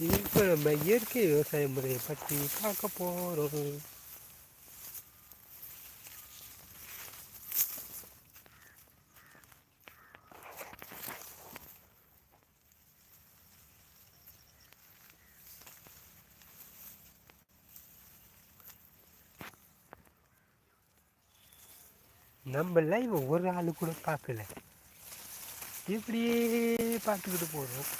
இப்போ நம்ம இயற்கை விவசாய முறையை பற்றி பார்க்க போகிறோம் நம்ம லைவ் ஒரு ஆள் கூட பார்க்கல. இப்படியே பார்த்துக்கிட்டு போகிறோம்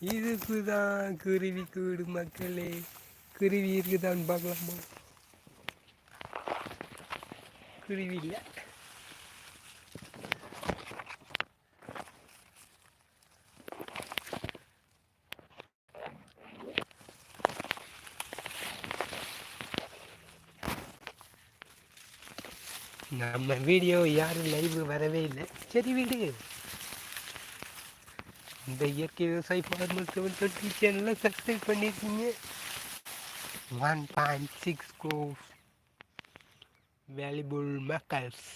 இதுக்கு தான் குருவி கூடு மக்களே. குருவி இருக்குதான்னு பார்க்கலாமா குருவி இல்லை. நம்ம வீடியோ யாரும் லைவ் வரவே இல்லை. சரி வீடு. இந்த இயற்கை விவசாய ஃபார்மர் செவன் டுவெண்ட்டி சேனலில் சப்ஸ்கிரைப் பண்ணியிருக்கீங்க one point six crores valuable மக்கள்ஸ்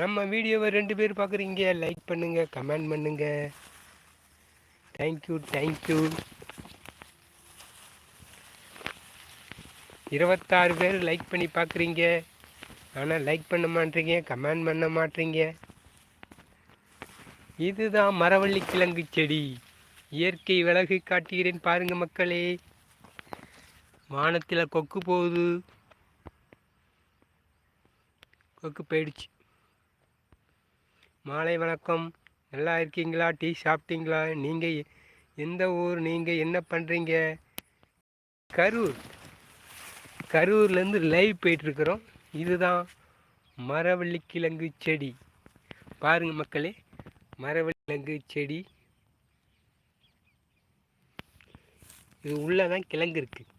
நம்ம வீடியோவை ரெண்டு பேர் பார்க்குறீங்க லைக் பண்ணுங்கள் கமெண்ட் பண்ணுங்கள் தேங்க்யூ தேங்க்யூ இருபத்தாறு பேர் லைக் பண்ணி பார்க்குறீங்க. ஆனால் லைக் பண்ண மாட்டீங்க கமெண்ட் பண்ண மாட்டீங்க. இதுதான் மரவள்ளி கிழங்கு செடி. இயற்கை விலகு காட்டுகிறேன் பாருங்க மக்களே. வானத்தில் கொக்கு போகுது. கொக்கு போயிடுச்சு. மாலை வணக்கம். நல்லா இருக்கீங்களா? டீ சாப்பிட்டீங்களா? நீங்கள் எந்த ஊர்? நீங்கள் என்ன பண்ணுறீங்க கரூர். கரூர்லேருந்து லைவ் போயிட்டுருக்குறோம். இதுதான் மரவள்ளி கிழங்கு செடி. பாருங்கள் மக்களே மரவள்ளி கிழங்கு செடி. இது உள்ளே தான் கிழங்கு இருக்குது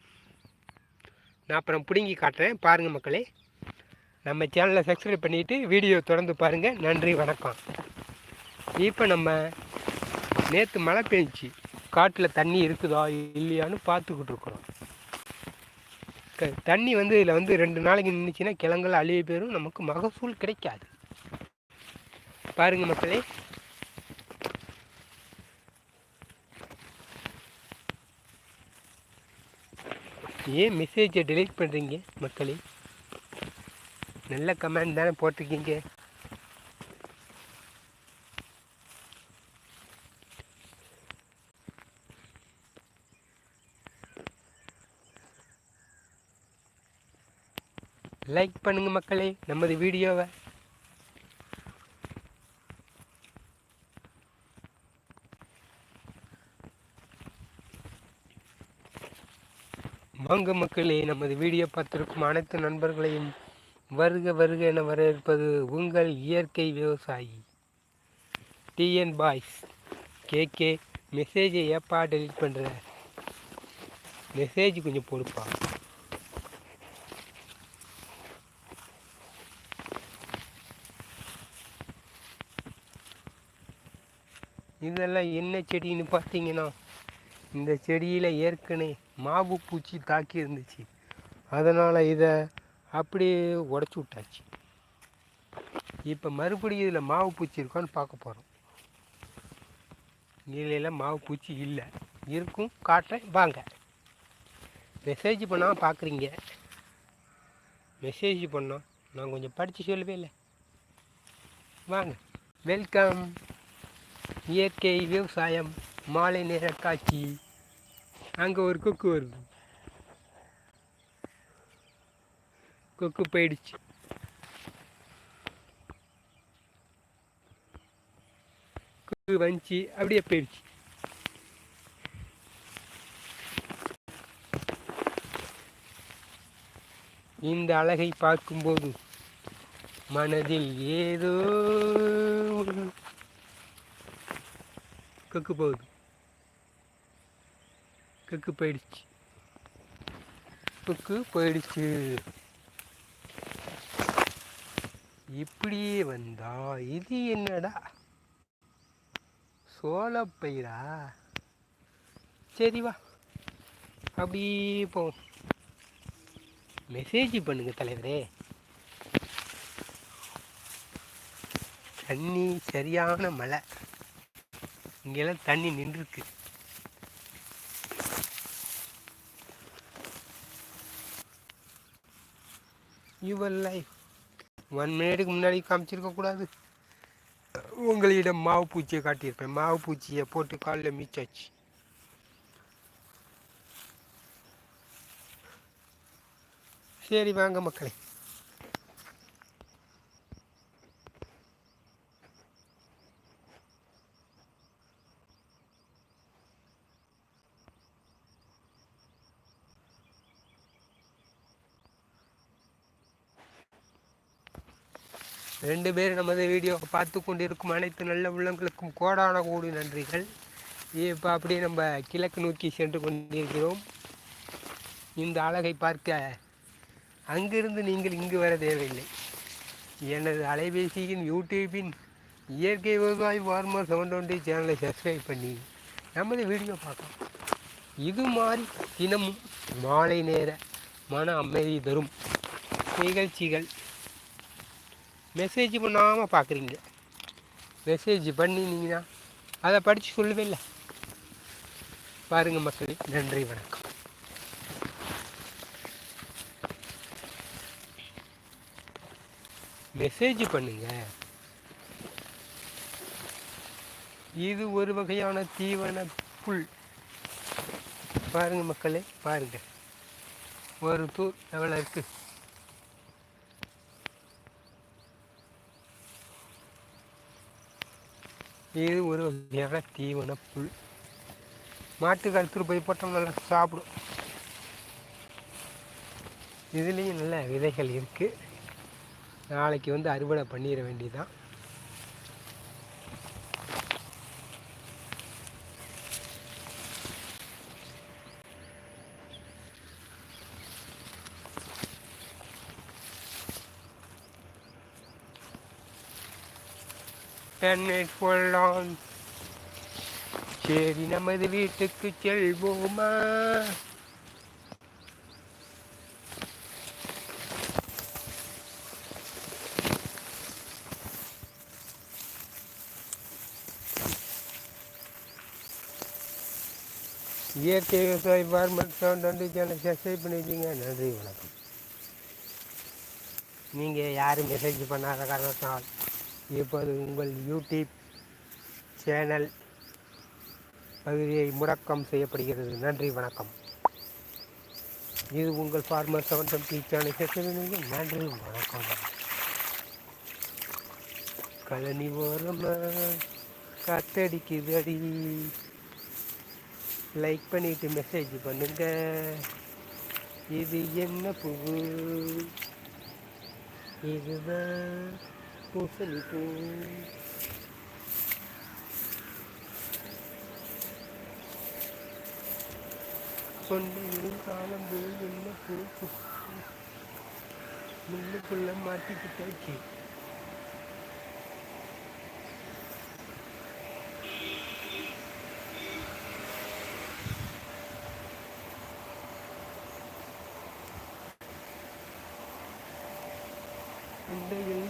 நான் அப்புறம் பிடுங்கி காட்டுறேன். பாருங்கள் மக்களே. நம்ம சேனலை சப்ஸ்கிரைப் பண்ணிவிட்டு வீடியோ தொடர்ந்து பாருங்கள் நன்றி வணக்கம். இப்போ நம்ம நேற்று மழை பெஞ்சி காட்டில் தண்ணி இருக்குதா இல்லையான்னு பார்த்துக்கிட்டு இருக்கிறோம். க தண்ணி வந்து இதில் வந்து ரெண்டு நாளைக்கு நின்றுச்சுன்னா கிழங்குல அழிய பேரும் நமக்கு மகசூல் கிடைக்காது. பாருங்கள் மக்களே. ஏன் மெசேஜை டெலீட் பண்ணுறீங்க மக்களே? நல்ல கமெண்ட் தானே போட்டிருக்கீங்க. லைக் பண்ணுங்க மக்களே நமது வீடியோவை. வாங்க மக்களே நமது வீடியோ பார்த்திருக்கும் அனைத்து நண்பர்களையும் வருக வருக என வரவேற்பது உங்கள் இயற்கை விவசாயி. டிஎன் பாய்ஸ் கேகே மெசேஜை ஏப்பா டெலிட் பண்ணுற மெசேஜ் கொஞ்சம் போடுப்பா. இதெல்லாம் என்ன செடின்னு பார்த்தீங்கன்னா இந்த செடியில் ஏற்கனவே மாவு பூச்சி தாக்கி இருந்துச்சு அதனால் இதை அப்படியே உடச்சி விட்டாச்சு. இப்போ மறுபடியும் இதில் மாவு பூச்சி இருக்கான்னு பார்க்க போகிறோம் இதிலெல்லாம் மாவு பூச்சி இல்லை. இருக்கும் காட்டுறேன் வாங்க. மெசேஜ் பண்ணால் பார்க்குறீங்க மெசேஜ் பண்ணோம். நான் கொஞ்சம் படித்து சொல்லவே இல்லை. வாங்க. வெல்கம் இயற்கை விவசாயம். மாலை நேர காட்சி. அங்கே ஒரு கொக்கு வருது. கொக்கு போயிடுச்சு. கொக்கு வந்துச்சு அப்படியே போயிடுச்சு. இந்த அழகை பார்க்கும்போது மனதில் ஏதோ கொக்கு போகுது. கொக்கு போயிடுச்சு. கொக்கு போயிடுச்சு. இப்படியே வந்தா இது என்னடா? சோளப்பயிரா சரி வா. அப்படி போவோம். மெசேஜ் பண்ணுங்க தலைவரே. தண்ணி சரியான மழை. இங்கெல்லாம் தண்ணி நின்றுருக்கு. யுவர் லைஃப் ஒன் மினிட்டுக்கு முன்னாடி காமிச்சிருக்க கூடாது. உங்களிடம் மாவு பூச்சியை காட்டியிருப்பேன். மாவு பூச்சியை போட்டு காலில் மிச்சாச்சு. சரி வாங்க மக்களே. ரெண்டு பேரும் நமது வீடியோவை பார்த்து கொண்டிருக்கும் அனைத்து நல்ல உள்ளங்களுக்கும் கோடான கோடி நன்றிகள். இப்போ அப்படியே நம்ம கிழக்கு நோக்கி சென்று கொண்டிருக்கிறோம். இந்த அழகை பார்க்க அங்கிருந்து நீங்கள் இங்கு வர தேவையில்லை. எனது அலைபேசியின் யூடியூப்பின் இயற்கை விவசாயி ஃபார்மர் செவன் டுவெண்ட்டி சேனலை சப்ஸ்கிரைப் பண்ணி நமது வீடியோ பார்க்கலாம். இது மாதிரி தினமும் மாலை நேர மன அமைதி தரும் நிகழ்ச்சிகள் மெசேஜ் பண்ணாமல் பார்க்குறீங்க மெசேஜ் பண்ணினீங்கன்னா அதை படித்து சொல்லவே இல்லை பாருங்கள் மக்களே நன்றி வணக்கம். மெசேஜ் பண்ணுங்க. இது ஒரு வகையான தீவன புல். பாருங்கள் மக்களே பாருங்கள் ஒரு தூர் எவ்வளோ இருக்குது இது ஒரு வகையான தீவன புல். மாட்டுக்கு எடுத்துட்டு போய் போட்டோம் நல்லா சாப்பிடும். இதுலேயும் நல்ல விதைகள் இருக்குது நாளைக்கு வந்து அறுவடை பண்ணிட வேண்டியதுதான் என்னை கொள்ளான் சரி நமது வீட்டுக்கு செல்வோமா? இயற்கை விவசாய ஃபார்மர் சவுண்ட் வந்து சேனல் சப்ஸ்கிரைப் பண்ணிட்டீங்க. நன்றி வணக்கம். நீங்கள் யாரும் மெசேஜ் பண்ணாத காரணத்தால் இப்போது உங்கள் யூடியூப் சேனல் பகுதியை முடக்கம் செய்யப்படுகிறது. நன்றி வணக்கம். இது உங்கள் farmer seven twenty channel subscribe நன்றி வணக்கம். கழனி ஓரமாக காத்தடிக்குது அடி லைக் பண்ணிட்டு மெசேஜ் பண்ணுங்க. இது என்ன புகு இதுதான் பூசணி பூ கொண்டையில் காலம் போய் என்ன பொறுப்பு? முன்னுக்குள்ள மாட்டிக்கிட்டாச்சு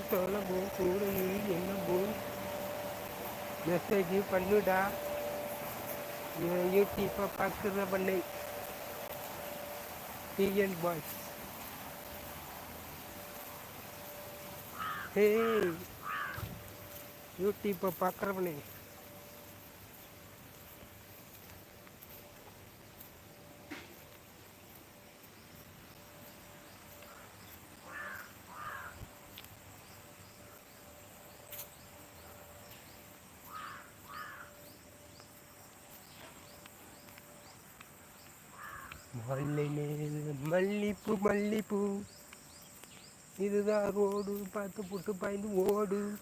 இண்டையில் சொல்லவோ கூடையில் என்னவோ மெசேஜ் பண்ணுடா. யூடியூப்பை பார்க்குற பண்ணை பிஎன் பாய்ஸ் ஹே யூடியூப்பை பார்க்குறவனே மேல மல்லிப்பூ மல்லிப்பூ. இதுதான் ரோடு. பார்த்து புட்டு பாய்ந்து ஓடு.